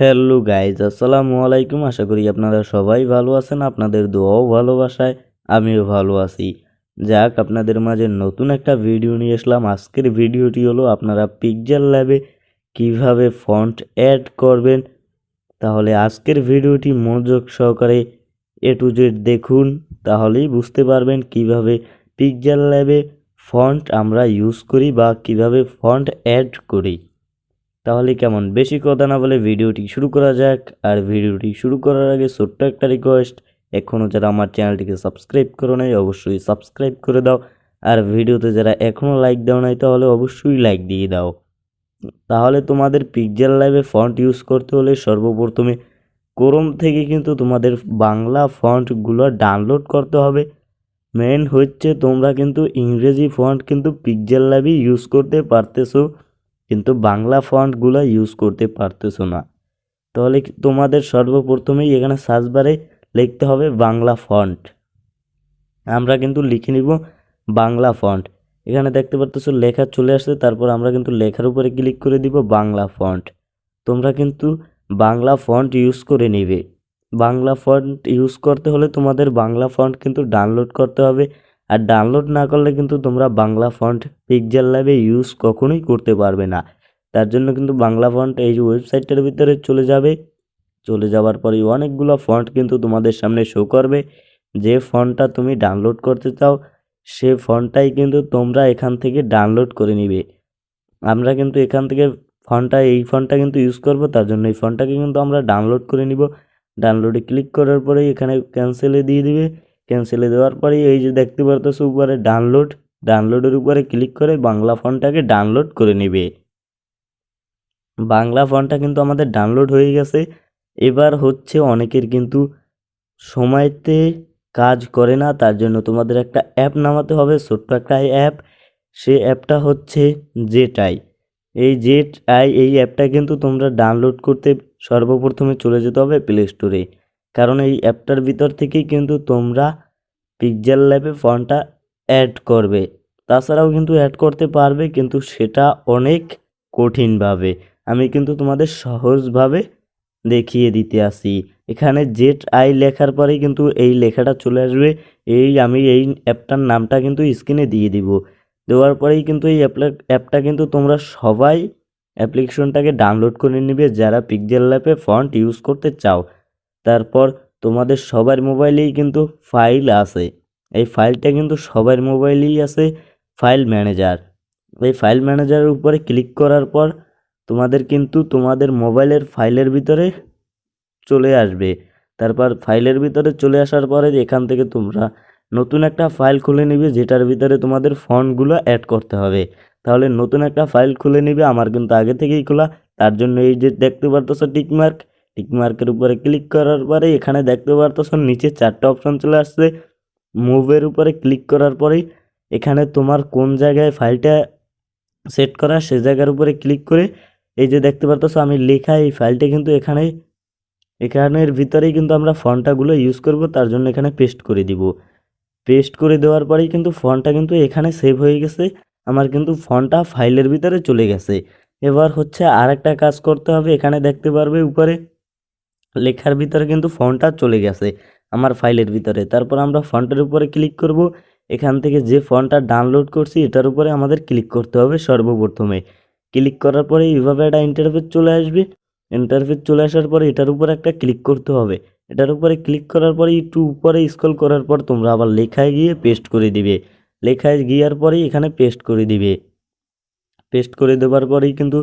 Hello guys আসসালামু আলাইকুম আশা করি আপনারা সবাই ভালো আছেন। আপনাদের দোয়াও ভালোবাসায়, আমিও ভালো আছি। যাক, আপনাদের মাঝে নতুন একটা ভিডিও নিয়ে আসলাম। আজকের ভিডিওটি হলো আপনারা পিকজার ল্যাবে কীভাবে ফন্ট অ্যাড করবেন। তাহলে আজকের ভিডিওটি মনোযোগ সহকারে এ টু জেড দেখুন। তাহলেই বুঝতে পারবেন কীভাবে পিকজার ল্যাবে ফন্ট আমরা ইউজ করি বা কীভাবে ফন্ট অ্যাড করি। তাহলে কেমন? বেশি কথা না বলে ভিডিওটি শুরু করা যাক। আর ভিডিওটি শুরু করার আগে ছোট্ট একটা রিকোয়েস্ট এখনও যারা আমার চ্যানেলটিকে সাবস্ক্রাইব করো নাই, অবশ্যই সাবস্ক্রাইব করে দাও। আর ভিডিওতে যারা এখনও লাইক দাও নাই, তাহলে অবশ্যই লাইক দিয়ে দাও। তাহলে তোমাদের পিকজার লাইভে ফন্ট ইউজ করতে হলে সর্বপ্রথমে ক্রোম থেকে কিন্তু তোমাদের বাংলা ফন্টগুলো ডাউনলোড করতে হবে। মেন হচ্ছে তোমরা কিন্তু ইংরেজি ফন্ট কিন্তু পিকজার লাইভে ইউজ করতে পারতেছো। কিন্তু বাংলা ফন্টগুলো ইউজ করতে পারতেছো না। তাহলে তোমাদের সর্বপ্রথমেই এখানে সার্চ বারে লিখতে হবে বাংলা ফন্ট আমরা কিন্তু লিখে নিব বাংলা ফন্ট এখানে দেখতে পারতেছো লেখা চলে আসছে, তারপর আমরা কিন্তু লেখার উপরে ক্লিক করে দিব বাংলা ফন্ট তোমরা কিন্তু বাংলা ফন্ট ইউজ করে নিবে। বাংলা ফন্ট ইউজ করতে হলে তোমাদের বাংলা ফন্ট কিন্তু ডাউনলোড করতে হবে। আর ডাউনলোড না করলে কিন্তু তোমরা বাংলা ফন্ট পিকজার ল্যাবে ইউজ কখনোই করতে পারবে না। তার জন্য কিন্তু বাংলা ফন্ট এই ওয়েবসাইটটার ভিতরে চলে যাবে। চলে যাওয়ার পরে অনেকগুলো ফন্ট কিন্তু তোমাদের সামনে শো করবে। যে ফন্টটা তুমি ডাউনলোড করতে চাও, সে ফন্টটাই কিন্তু তোমরা এখান থেকে ডাউনলোড করে নিবে। আমরা কিন্তু এখান থেকে ফন্টটা এই ফন্টটা কিন্তু ইউজ করব, তার জন্য এই ফন্টটাকে কিন্তু আমরা ডাউনলোড করে নিব। ডাউনলোডে ক্লিক করার পরে এখানে ক্যান্সেলে দিয়ে দিবে। ক্যান্সেলে দেওয়ার পরে এই যে দেখতে পারতেছো উপরে ডাউনলোড ডাউনলোডের উপরে ক্লিক করে বাংলা ফন্টটাকে ডাউনলোড করে নিবে। বাংলা ফন্টটা কিন্তু আমাদের ডাউনলোড হয়ে গেছে। এবার হচ্ছে অনেকের কিন্তু সময়তে কাজ করে না, তার জন্য তোমাদের একটা অ্যাপ নামাতে হবে, ছোট্ট একটা অ্যাপ সে অ্যাপটা হচ্ছে জেটাই এই জেট আই এই অ্যাপটা কিন্তু তোমরা ডাউনলোড করতে সর্বপ্রথমে চলে যেতে হবে প্লে স্টোরে কারণ এই অ্যাপটার ভিতর থেকেই কিন্তু তোমরা পিকজার ল্যাবে ফন্টটা অ্যাড করবে। তাছাড়াও কিন্তু অ্যাড করতে পারবে, কিন্তু সেটা অনেক কঠিনভাবে। আমি কিন্তু তোমাদের সহজভাবে দেখিয়ে দিতে আসি। এখানে জেট আই লেখার পরেই কিন্তু এই লেখাটা চলে আসবে। এই আমি এই অ্যাপটার নামটা কিন্তু স্ক্রিনে দিয়ে দিব। দেওয়ার পরেই কিন্তু এই অ্যাপটা কিন্তু তোমরা সবাই অ্যাপ্লিকেশনটাকে ডাউনলোড করে নিবে যারা পিকজেল ল্যাপে ফন্ট ইউজ করতে চাও। তারপর তোমাদের সবার মোবাইলেই কিন্তু ফাইল আছে। এই ফাইলটা কিন্তু সবার মোবাইলেই আছে, ফাইল ম্যানেজার। এই ফাইল ম্যানেজারের উপরে ক্লিক করার পর তোমাদের কিন্তু তোমাদের মোবাইলের ফাইলের ভিতরে চলে আসবে। তারপর ফাইলের ভিতরে চলে আসার পরে এখান থেকে তোমরা নতুন একটা ফাইল খুলে নিবে, যেটার ভিতরে তোমাদের ফন্টগুলো অ্যাড করতে হবে। তাহলে নতুন একটা ফাইল খুলে নিবে, আমার কিন্তু আগে থেকেই খোলা, তার জন্য এই যে দেখতে পারতেছো টিকমার্ক টিকমার্কের উপরে ক্লিক করার পরে এখানে দেখতে পারতেছো নিচে চারটা অপশন চলে আসছে। মুভের উপরে ক্লিক করার পরেই এখানে তোমার কোন জায়গায় ফাইলটা সেট করা, সে জায়গার উপরে ক্লিক করে এই যে দেখতে পারতেছো, আমি লেখা এই ফাইলটা কিন্তু এখানে, এখানের ভিতরেই কিন্তু আমরা ফন্টটাগুলো ইউজ করব, তার জন্য এখানে পেস্ট করে দিব। পেস্ট করে দেওয়ার পরেই কিন্তু ফন্টটা কিন্তু এখানে সেভ হয়ে গেছে, আমার কিন্তু ফন্টটা ফাইলের ভিতরে চলে গেছে। এবার হচ্ছে আর একটা কাজ করতে হবে, এখানে দেখতে পারবে উপরে লেখার ভিতরে কিন্তু ফন্টটা চলে গেছে আমার ফাইলের ভিতরে। তারপর আমরা ফন্টের উপরে ক্লিক করব। এখান থেকে যে ফন্টটা ডাউনলোড করছি, এটার উপরে আমাদের ক্লিক করতে হবে সর্বপ্রথমে। ক্লিক করার পরে এইভাবে একটা ইন্টারফেস চলে আসবে। ইন্টারফেস চলে আসার পরে এটার উপরে একটা ক্লিক করতে হবে। এটার উপরে ক্লিক করার পরে একটু উপরে স্ক্রল করার পর তোমরা আবার লেখায় গিয়ে পেস্ট করে দিবে। লেখায় গিয়ার পরেই এখানে পেস্ট করে দিবে। পেস্ট করে দেওয়ার পরেই কিন্তু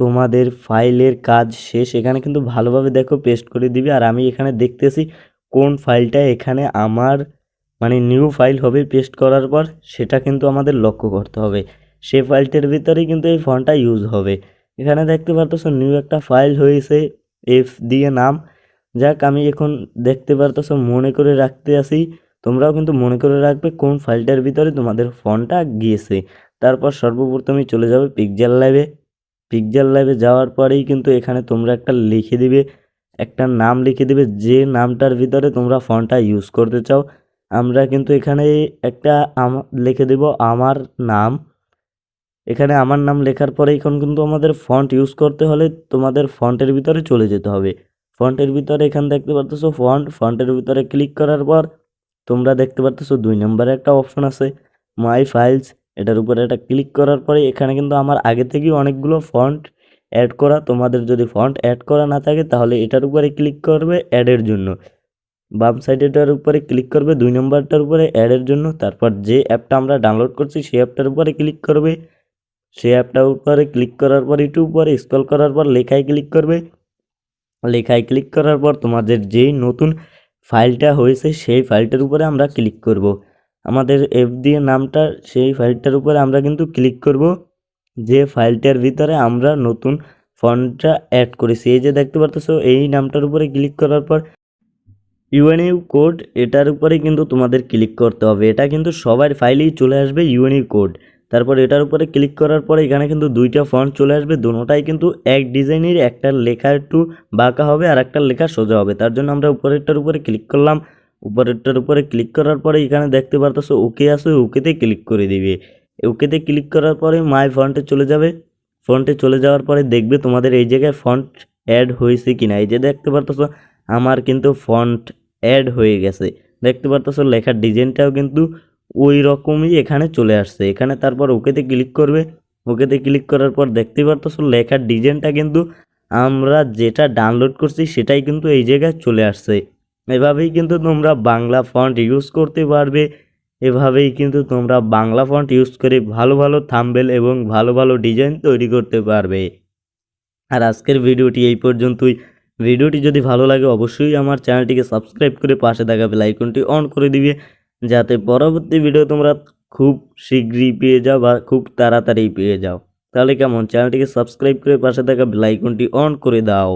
তোমাদের ফাইলের কাজ শেষ। এখানে কিন্তু ভালোভাবে দেখো পেস্ট করে দিবে। আর আমি এখানে দেখতেছি কোন ফাইলটা এখানে আমার মানে নিউ ফাইল হবে পেস্ট করার পর, সেটা কিন্তু আমাদের লক্ষ্য করতে হবে। সে ফাইলটার ভিতরেই কিন্তু এই ফোনটা ইউজ হবে। এখানে দেখতে পারতেছো নিউ একটা ফাইল হয়েছে এফ দিয়ে নাম। যাক, আমি এখন দেখতে পারতেছো মনে করে রাখতে আসি তোমরাও কিন্তু মনে করে রাখবে কোন ফাইলটার ভিতরে তোমাদের ফোনটা গিয়েছে। তারপর সর্বপ্রথমে চলে যাবে পিকজার লাইভে পিকজার লাইভে যাওয়ার পরেই কিন্তু এখানে তোমরা একটা লিখে দিবে, একটা নাম লিখে দিবে, যে নামটার ভিতরে তোমরা ফন্টটা ইউজ করতে চাও। আমরা কিন্তু এখানে একটা লিখে দেব আমার নাম। এখানে আমার নাম লেখার পরে এখন কিন্তু আমাদের ফন্ট ইউজ করতে হলে তোমাদের ফন্টের ভিতরে চলে যেতে হবে। ফন্টের ভিতরে এখানে দেখতে পারতেছো ফন্ট ফন্টের ভিতরে ক্লিক করার পর তোমরা দেখতে পারতেছো দুই নম্বরে একটা অপশন আছে মাই ফাইলস এটার উপরে এটা ক্লিক করার পরে এখানে কিন্তু আমার আগে থেকেই অনেকগুলো ফন্ট অ্যাড করা। তোমাদের যদি ফন্ট অ্যাড করা না থাকে, তাহলে এটার উপরে ক্লিক করবে অ্যাডের জন্য। বাম সাইডেটার উপরে ক্লিক করবে, দুই নম্বরটার উপরে অ্যাডের জন্য। তারপর যে অ্যাপটা আমরা ডাউনলোড করছি, সেই অ্যাপটার উপরে ক্লিক করবে। সেই অ্যাপটার উপরে ক্লিক করার পর, একটু উপরে স্ক্রল করার পর লেখায় ক্লিক করবে। লেখায় ক্লিক করার পর তোমাদের যেই নতুন ফাইলটা হয়েছে, সেই ফাইলটার উপরে আমরা ক্লিক করব। আমাদের এফ দিয়ে নামটা সেই ফাইলটার উপরে আমরা কিন্তু ক্লিক করব। যে ফাইলটার ভিতরে আমরা নতুন ফন্টটা অ্যাড করেছি। এই যে দেখতে পারতেছো, এই নামটার উপরে ক্লিক করার পর ইউএনইউ কোড এটার উপরে কিন্তু তোমাদের ক্লিক করতে হবে। এটা কিন্তু সবার ফাইলেই চলে আসবে ইউএনইউ কোড তারপর এটার উপরে ক্লিক করার পরে এখানে কিন্তু দুইটা ফন্ট চলে আসবে। দুটোটাই কিন্তু এক ডিজাইনের, একটা লেখা একটু বাঁকা হবে আর একটা লেখা সোজা হবে। তার জন্য আমরা উপরেরটার উপরে ক্লিক করলাম। উপরেরটার উপরে ক্লিক করার পরে এখানে দেখতে পারতেছো ওকে আসো ওকেতে ক্লিক করে দিবে। ওকেতে ক্লিক করার পরে মাই ফন্টে চলে যাবে। ফন্টে চলে যাওয়ার পরে দেখবে তোমাদের এই জায়গায় ফন্ট অ্যাড হয়েছে কিনা। এই যে দেখতে পারতেছো আমার কিন্তু ফন্ট অ্যাড হয়ে গেছে। দেখতে পারতেছো লেখার ডিজাইনটাও কিন্তু ওই রকমই এখানে চলে আসছে। এখানে তারপর ওকেতে ক্লিক করবে। ওকেতে ক্লিক করার পর দেখতে পারতেছো লেখার ডিজাইনটা কিন্তু আমরা যেটা ডাউনলোড করছি সেটাই কিন্তু এই জায়গায় চলে আসছে। এভাবেই কিন্তু তোমরা বাংলা ফন্ট ইউজ করতে পারবে। এভাবেই কিন্তু তোমরা বাংলা ফন্ট ইউজ করে ভালো ভালো থাম্বেল এবং ভালো ভালো ডিজাইন তৈরি করতে পারবে। আর আজকের ভিডিওটি এই পর্যন্তই। ভিডিওটি যদি ভালো লাগে অবশ্যই আমার চ্যানেলটিকে সাবস্ক্রাইব করে পাশে থাকা আইকনটি অন করে দিবে। যাতে পরবর্তী ভিডিও তোমরা খুব শীঘ্রই পেয়ে যাও বা খুব তাড়াতাড়ি পেয়ে যাও। তাহলে কেমন? চ্যানেলটিকে সাবস্ক্রাইব করে পাশে থাকা আইকনটি অন করে দাও।